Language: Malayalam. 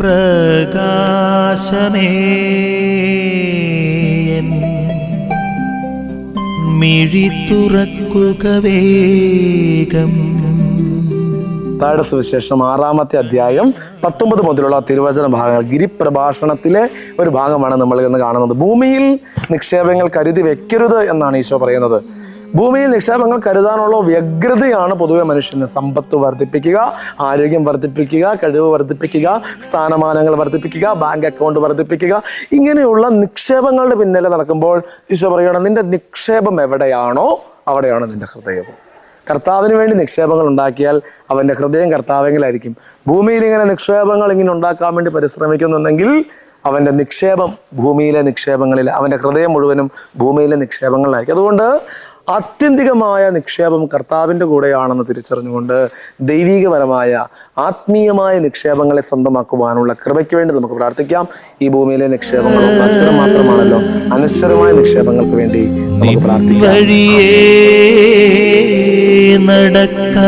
പ്രകാശമേ. മിഴിത്തുറക്കുകവേഗം മിഴി തുറക്കുക വേഗം. താഴെ സുവിശേഷം ആറാമത്തെ അധ്യായം പത്തൊമ്പത് മുതലുള്ള തിരുവചന ഭാഗങ്ങൾ. ഗിരിപ്രഭാഷണത്തിലെ ഒരു ഭാഗമാണ് നമ്മൾ ഇന്ന് കാണുന്നത്. ഭൂമിയിൽ നിക്ഷേപങ്ങൾ കരുതി വെക്കരുത് എന്നാണ് ഈശോ പറയുന്നത്. ഭൂമിയിൽ നിക്ഷേപങ്ങൾ കരുതാനുള്ള വ്യഗ്രതയാണ് പൊതുവെ മനുഷ്യന്. സമ്പത്ത് വർദ്ധിപ്പിക്കുക ആരോഗ്യം വർദ്ധിപ്പിക്കുക കഴിവ് വർദ്ധിപ്പിക്കുക സ്ഥാനമാനങ്ങൾ വർദ്ധിപ്പിക്കുക ബാങ്ക് അക്കൗണ്ട് വർദ്ധിപ്പിക്കുക. ഇങ്ങനെയുള്ള നിക്ഷേപങ്ങളുടെ പിന്നിലെ നടക്കുമ്പോൾ ഈശോ പറയുകയാണ് നിന്റെ നിക്ഷേപം എവിടെയാണോ അവിടെയാണ് നിന്റെ ഹൃദയവും. കർത്താവിന് വേണ്ടി നിക്ഷേപങ്ങൾ ഉണ്ടാക്കിയാൽ അവന്റെ ഹൃദയം കർത്താവെങ്കിലായിരിക്കും. ഭൂമിയിൽ ഇങ്ങനെ നിക്ഷേപങ്ങൾ ഇങ്ങനെ ഉണ്ടാക്കാൻ വേണ്ടി പരിശ്രമിക്കുന്നുണ്ടെങ്കിൽ അവന്റെ നിക്ഷേപം ഭൂമിയിലെ നിക്ഷേപങ്ങളിൽ അവന്റെ ഹൃദയം മുഴുവനും ഭൂമിയിലെ നിക്ഷേപങ്ങളിലായിരിക്കും. അതുകൊണ്ട് ആത്യന്തികമായ നിക്ഷേപം കർത്താവിന്റെ കൂടെയാണെന്ന് തിരിച്ചറിഞ്ഞുകൊണ്ട് ദൈവികപരമായ ആത്മീയമായ നിക്ഷേപങ്ങളെ സ്വന്തമാക്കുവാനുള്ള കൃപയ്ക്ക് വേണ്ടി നമുക്ക് പ്രാർത്ഥിക്കാം. ഈ ഭൂമിയിലെ നിക്ഷേപങ്ങൾ അനശ്വരം മാത്രമാണല്ലോ. അനശ്വരമായ നിക്ഷേപങ്ങൾക്ക് വേണ്ടി നമുക്ക് പ്രാർത്ഥിക്കാം. നടക്ക